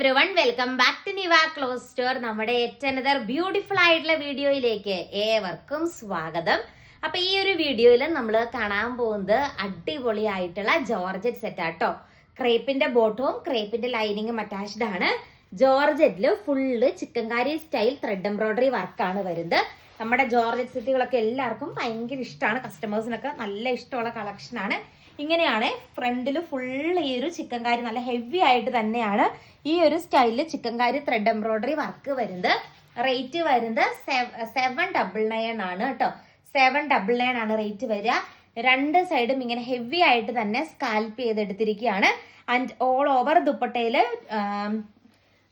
Everyone welcome back to Niva clothes store നമ്മുടെ yet another beautiful ആയിട്ടുള്ള വീഡിയോയിലേക്ക് ഏവർക്കും സ്വാഗതം. അപ്പൊ ഈ ഒരു വീഡിയോയിൽ നമ്മൾ കാണാൻ പോകുന്നത് അടിപൊളിയായിട്ടുള്ള ജോർജറ്റ് സെറ്റ് ആട്ടോ ക്രേപ്പിന്റെ ബോട്ടവും ക്രേപ്പിന്റെ ലൈനിങ്ങും അറ്റാച്ച്ഡ് ആണ്. ജോർജറ്റിൽ full chikankari style thread embroidery വർക്കാണ് വരുന്നത്. നമ്മുടെ ജോർജറ്റ് സെറ്റുകളൊക്കെ എല്ലാവർക്കും ഭയങ്കര ഇഷ്ടമാണ്. കസ്റ്റമേഴ്സിനൊക്കെ നല്ല ഇഷ്ടമുള്ള കളക്ഷനാണ് ഇങ്ങനെയാണ് ഫ്രണ്ടിൽ ഫുള്ള് ഈ ഒരു ചിക്കൻ കാരി നല്ല ഹെവി ആയിട്ട് തന്നെയാണ് ഈ ഒരു സ്റ്റൈലിൽ chikankari thread embroidery work വരുന്നത്. റേറ്റ് വരുന്നത് സെവൻ ഡബിൾ നയൻ ആണ് കേട്ടോ. സെവൻ ഡബിൾ നയൻ ആണ് റേറ്റ് വരിക. രണ്ട് സൈഡും ഇങ്ങനെ ഹെവി ആയിട്ട് തന്നെ സ്കാൽപ്പ് ചെയ്തെടുത്തിരിക്കുകയാണ്. ആൻഡ് ഓൾ ഓവർ ദുപ്പട്ടയിൽ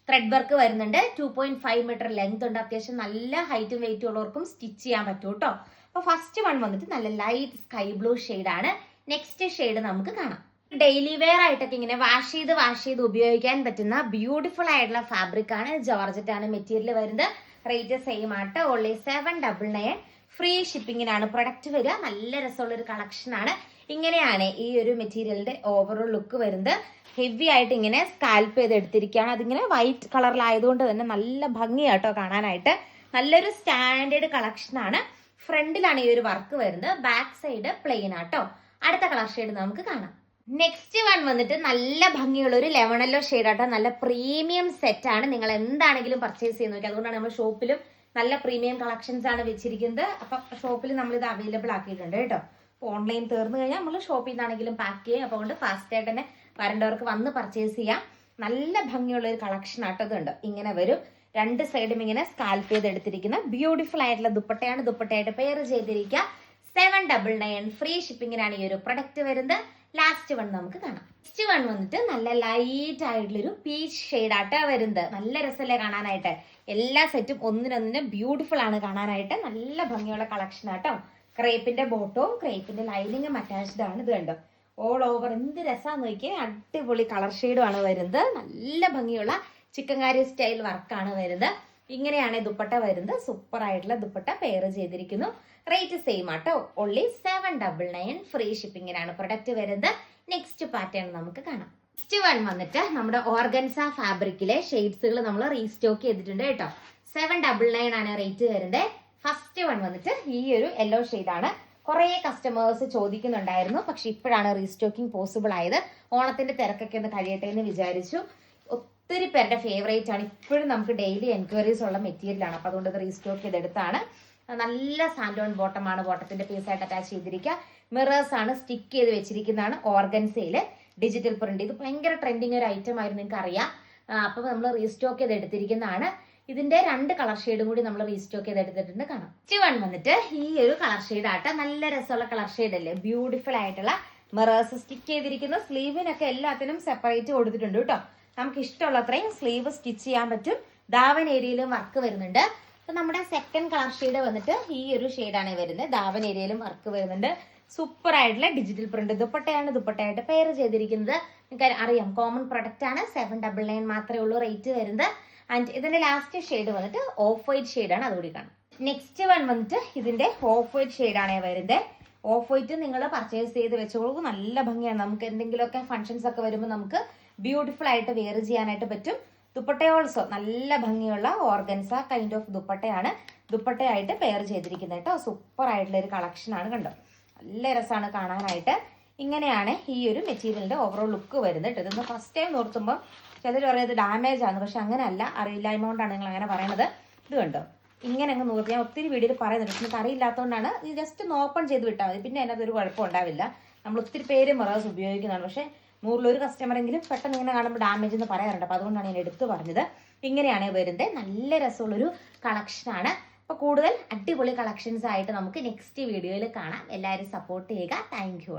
ത്രെഡ് വർക്ക് വരുന്നുണ്ട്. Two point five metre length ഉണ്ട്. അത്യാവശ്യം നല്ല ഹൈറ്റും വെയിറ്റും ഉള്ളവർക്കും സ്റ്റിച്ച് ചെയ്യാൻ പറ്റും കേട്ടോ. അപ്പൊ ഫസ്റ്റ് വൺ വന്നിട്ട് നല്ല ലൈറ്റ് സ്കൈ ബ്ലൂ ആണ്. നെക്സ്റ്റ് ഷെയ്ഡ് നമുക്ക് കാണാം. ഡെയിലി വെയർ ആയിട്ടൊക്കെ ഇങ്ങനെ വാഷ് ചെയ്ത് വാഷ് ചെയ്ത് ഉപയോഗിക്കാൻ പറ്റുന്ന ബ്യൂട്ടിഫുൾ ആയിട്ടുള്ള ഫാബ്രിക് ആണ്. ജോർജറ്റ് ആണ് മെറ്റീരിയൽ വരുന്നത്. റേറ്റ് സെയിം ആട്ട്. Only seven double nine free ഷിപ്പിങ്ങിനാണ് product വരിക. നല്ല രസമുള്ള ഒരു കളക്ഷൻ ആണ്. ഇങ്ങനെയാണ് ഈ ഒരു മെറ്റീരിയലിന്റെ ഓവറോൾ ലുക്ക് വരുന്നത്. ഹെവി ആയിട്ട് ഇങ്ങനെ സ്കാൽപ്പ് ചെയ്ത് എടുത്തിരിക്കുകയാണ്. അതിങ്ങനെ വൈറ്റ് കളറിലായതുകൊണ്ട് തന്നെ നല്ല ഭംഗിയാട്ടോ കാണാനായിട്ട്. നല്ലൊരു സ്റ്റാൻഡേർഡ് കളക്ഷൻ ആണ്. ഫ്രണ്ടിലാണ് ഈ ഒരു വർക്ക് വരുന്നത്. ബാക്ക് സൈഡ് പ്ലെയിൻ ആട്ടോ. അടുത്ത കളർ ഷെയ്ഡ് നമുക്ക് കാണാം. നെക്സ്റ്റ് വൺ വന്നിട്ട് നല്ല ഭംഗിയുള്ള ഒരു ലെവണല്ലോ ഷെയ്ഡ് ആട്ടോ. നല്ല പ്രീമിയം സെറ്റ് ആണ്. നിങ്ങൾ എന്താണെങ്കിലും പർച്ചേസ് ചെയ്യുന്ന നോക്കി അതുകൊണ്ടാണ് നമ്മൾ ഷോപ്പിലും നല്ല പ്രീമിയം കളക്ഷൻസ് ആണ് വെച്ചിരിക്കുന്നത്. അപ്പൊ ഷോപ്പിൽ നമ്മൾ ഇത് അവൈലബിൾ ആക്കിയിട്ടുണ്ട് കേട്ടോ. ഓൺലൈൻ തീർന്നു കഴിഞ്ഞാൽ നമ്മൾ ഷോപ്പിൽ നിന്നാണെങ്കിലും പാക്ക് ചെയ്യാം. അപ്പോൾ കൊണ്ട് ഫാസ്റ്റ് ആയിട്ട് തന്നെ വരേണ്ടവർക്ക് വന്ന് പർച്ചേസ് ചെയ്യാം. നല്ല ഭംഗിയുള്ള ഒരു കളക്ഷൻ ആട്ടോ ഇതുണ്ട് ഇങ്ങനെ വരും. രണ്ട് സൈഡും ഇങ്ങനെ സ്കാൽപ്പ് ചെയ്ത് എടുത്തിരിക്കുന്ന ബ്യൂട്ടിഫുൾ ആയിട്ടുള്ള ദുപ്പട്ടയാണ്. ദുപ്പട്ടയായിട്ട് പെയർ ചെയ്തിരിക്കുക. സെവൻ ഡബിൾ നയൻ ഫ്രീ ഷിപ്പിങ്ങിനാണ് ഈ ഒരു പ്രൊഡക്റ്റ് വരുന്നത്. ലാസ്റ്റ് വൺ നമുക്ക് കാണാം. നെക്സ്റ്റ് വൺ വന്നിട്ട് നല്ല ലൈറ്റ് ആയിട്ടുള്ളൊരു പീച്ച് ഷെയ്ഡ് ആട്ടാ വരുന്നത്. നല്ല രസമല്ലേ കാണാനായിട്ട്. എല്ലാ സെറ്റും ഒന്നിനൊന്നിന് ബ്യൂട്ടിഫുൾ ആണ് കാണാനായിട്ട്. നല്ല ഭംഗിയുള്ള കളക്ഷൻ ആട്ടോ. ക്രേപ്പിന്റെ ബോട്ടവും ക്രേപ്പിന്റെ ലൈനിങ്ങും അറ്റാച്ച്ഡ് ആണ്. ഇത് കണ്ടോ? ഓൾ ഓവർ എന്ത് രസമാണ് നോക്കിയാൽ അടിപൊളി കളർ ഷെയ്ഡും ആണ് വരുന്നത്. നല്ല ഭംഗിയുള്ള ചിക്കൻകാരി സ്റ്റൈൽ വർക്കാണ് വരുന്നത്. ഇങ്ങനെയാണ് ദുപ്പട്ട വരുന്നത്. സൂപ്പർ ആയിട്ടുള്ള ദുപ്പട്ട പെയർ ചെയ്തിരിക്കുന്നു. റേറ്റ് സെയിം ആട്ടോ. Only seven double nine free ഷിപ്പിങ്ങിനാണ് product വരുന്നത്. നെക്സ്റ്റ് പാറ്റേൺ നമുക്ക് കാണാം. നെക്സ്റ്റ് വൺ വന്നിട്ട് നമ്മുടെ ഓർഗൻസ ഫാബ്രിക്കിലെ ഷെയ്ഡ്സുകൾ നമ്മൾ റീസ്റ്റോക്ക് ചെയ്തിട്ടുണ്ട് കേട്ടോ. സെവൻ ഡബിൾ നയൻ ആണ് റേറ്റ് വരുന്നത്. ഫസ്റ്റ് വൺ വന്നിട്ട് ഈ ഒരു യെല്ലോ ആണ്. കുറേ കസ്റ്റമേഴ്സ് ചോദിക്കുന്നുണ്ടായിരുന്നു. പക്ഷെ ഇപ്പോഴാണ് റീസ്റ്റോക്കിംഗ് പോസിബിൾ ആയത്. ഓണത്തിന്റെ തിരക്കൊക്കെ ഒന്ന് കഴിയട്ടെ എന്ന് വിചാരിച്ചു. ഒത്തിരി പേരുടെ ഫേവറേറ്റ് ആണ്. ഇപ്പോഴും നമുക്ക് ഡെയിലി എൻക്വയറീസ് ഉള്ള മെറ്റീരിയലാണ് അപ്പൊ അതുകൊണ്ട് റീസ്റ്റോക്ക് ചെയ്തെടുത്താണ്. നല്ല സാൻഡോൺ ബോട്ടമാണ് ബോട്ടത്തിന്റെ പീസായിട്ട് അറ്റാച്ച് ചെയ്തിരിക്കുക. മിറേഴ്സ് ആണ് സ്റ്റിക്ക് ചെയ്ത് വെച്ചിരിക്കുന്നതാണ് ഓർഗൻസയിൽ ഡിജിറ്റൽ പ്രിന്റ് ഇത് ഭയങ്കര ട്രെൻഡിങ് ഒരു ഐറ്റം ആയിരുന്നു നിങ്ങൾക്ക് അറിയാം അപ്പൊ നമ്മൾ റീസ്റ്റോക്ക് ചെയ്ത് എടുത്തിരിക്കുന്നതാണ് ഇതിന്റെ രണ്ട് കളർ ഷെയ്ഡും കൂടി നമ്മൾ റീസ്റ്റോക്ക് ചെയ്ത് എടുത്തിട്ടുണ്ട് കാണാം വൺ വന്നിട്ട് ഈ ഒരു കളർ ഷെയ്ഡ് ആട്ടെ. നല്ല രസമുള്ള കളർ ഷെയ്ഡ് അല്ലേ? ബ്യൂട്ടിഫുൾ ആയിട്ടുള്ള മിറേഴ്സ് സ്റ്റിക്ക് ചെയ്തിരിക്കുന്ന. സ്ലീവിനൊക്കെ എല്ലാത്തിനും സെപ്പറേറ്റ് കൊടുത്തിട്ടുണ്ട് കേട്ടോ. നമുക്ക് ഇഷ്ടമുള്ള അത്രയും സ്ലീവ് സ്റ്റിച്ച് ചെയ്യാൻ പറ്റും. ദാവൻ ഏരിയയിലും വർക്ക് വരുന്നുണ്ട്. അപ്പൊ നമ്മുടെ സെക്കൻഡ് കളർ ഷെയ്ഡ് വന്നിട്ട് ഈ ഒരു ഷെയ്ഡാണ് വരുന്നത്. ദാവൻ ഏരിയയിലും വർക്ക് വരുന്നുണ്ട്. സൂപ്പർ ആയിട്ടുള്ള ഡിജിറ്റൽ പ്രിന്റ് ദുപ്പട്ടയാണ് ദുപ്പട്ടയായിട്ട് പെയർ ചെയ്തിരിക്കുന്നത്. നിങ്ങൾക്ക് അറിയാം കോമൺ പ്രൊഡക്റ്റ് ആണ്. സെവൻ ഡബിൾ നയൻ മാത്രമേ ഉള്ളൂ റേറ്റ് വരുന്നത്. ആൻഡ് ഇതിന്റെ ലാസ്റ്റ് ഷെയ്ഡ് വന്നിട്ട് ഓഫ് വൈറ്റ് ഷെയ്ഡാണ് അതുകൂടി കാണും. നെക്സ്റ്റ് വൺ വന്നിട്ട് ഇതിന്റെ ഓഫ് വൈറ്റ് ഷെയ്ഡാണ് വരുന്നത് ഓഫ് വൈറ്റ് നിങ്ങൾ പർച്ചേസ് ചെയ്ത് വെച്ചോളൂ നല്ല ഭംഗിയാണ്. നമുക്ക് എന്തെങ്കിലുമൊക്കെ ഫംഗ്ഷൻസ് ഒക്കെ വരുമ്പോൾ നമുക്ക് ബ്യൂട്ടിഫുൾ ആയിട്ട് വെയർ ചെയ്യാനായിട്ട് പറ്റും. ദുപ്പട്ട ഓൾസോ നല്ല ഭംഗിയുള്ള ഓർഗൻസ കൈൻഡ് ഓഫ് ദുപ്പട്ടയാണ് ദുപ്പട്ടയായിട്ട് പെയർ ചെയ്തിരിക്കുന്നത് കേട്ടോ. സൂപ്പർ ആയിട്ടുള്ള ഒരു കളക്ഷൻ ആണ് കണ്ടോ? നല്ല രസമാണ് കാണാനായിട്ട്. ഇങ്ങനെയാണ് ഈ ഒരു മെറ്റീരിയലിന്റെ ഓവറോൾ ലുക്ക് വരുന്നത് കേട്ടോ. ഇതൊന്ന് ഫസ്റ്റ് ടൈം നോർത്തുമ്പോൾ ചിലർ പറയുന്നത് ഡാമേജ് ആണ്. പക്ഷെ അങ്ങനെയല്ല. അറിയില്ലായ്മ കൊണ്ടാണ് നിങ്ങൾ അങ്ങനെ പറയുന്നത് ഇത് കണ്ടോ? ഇങ്ങനെ അങ്ങ് നോക്കി ഞാൻ ഒത്തിരി വീഡിയോയിൽ പറയുന്നുണ്ട്. പക്ഷെ നിങ്ങൾക്ക് അറിയില്ലാത്തതുകൊണ്ടാണ് ഇത് ജസ്റ്റ് ഒന്ന് ഓപ്പൺ ചെയ്ത് വിട്ടാൽ മതി. പിന്നെ അതിനകത്ത് ഒരു കുഴപ്പം ഉണ്ടാവില്ല. നമ്മൾ ഒത്തിരി പേര് മിറേഴ്സ് ഉപയോഗിക്കുന്നതാണ്. പക്ഷേ നൂറിലൊരു കസ്റ്റമറെങ്കിലും പെട്ടെന്ന് ഇങ്ങനെ കാണുമ്പോൾ ഡാമേജ് എന്ന് പറയാറുണ്ട്. അപ്പോൾ അതുകൊണ്ടാണ് ഞാൻ എടുത്തു പറഞ്ഞത്. ഇങ്ങനെയാണ് വരുന്നത് നല്ല രസമുള്ളൊരു കളക്ഷനാണ് അപ്പോൾ കൂടുതൽ അടിപൊളി കളക്ഷൻസ് ആയിട്ട് നമുക്ക് നെക്സ്റ്റ് വീഡിയോയിൽ കാണാം. എല്ലാവരും സപ്പോർട്ട് ചെയ്യുക. Thank you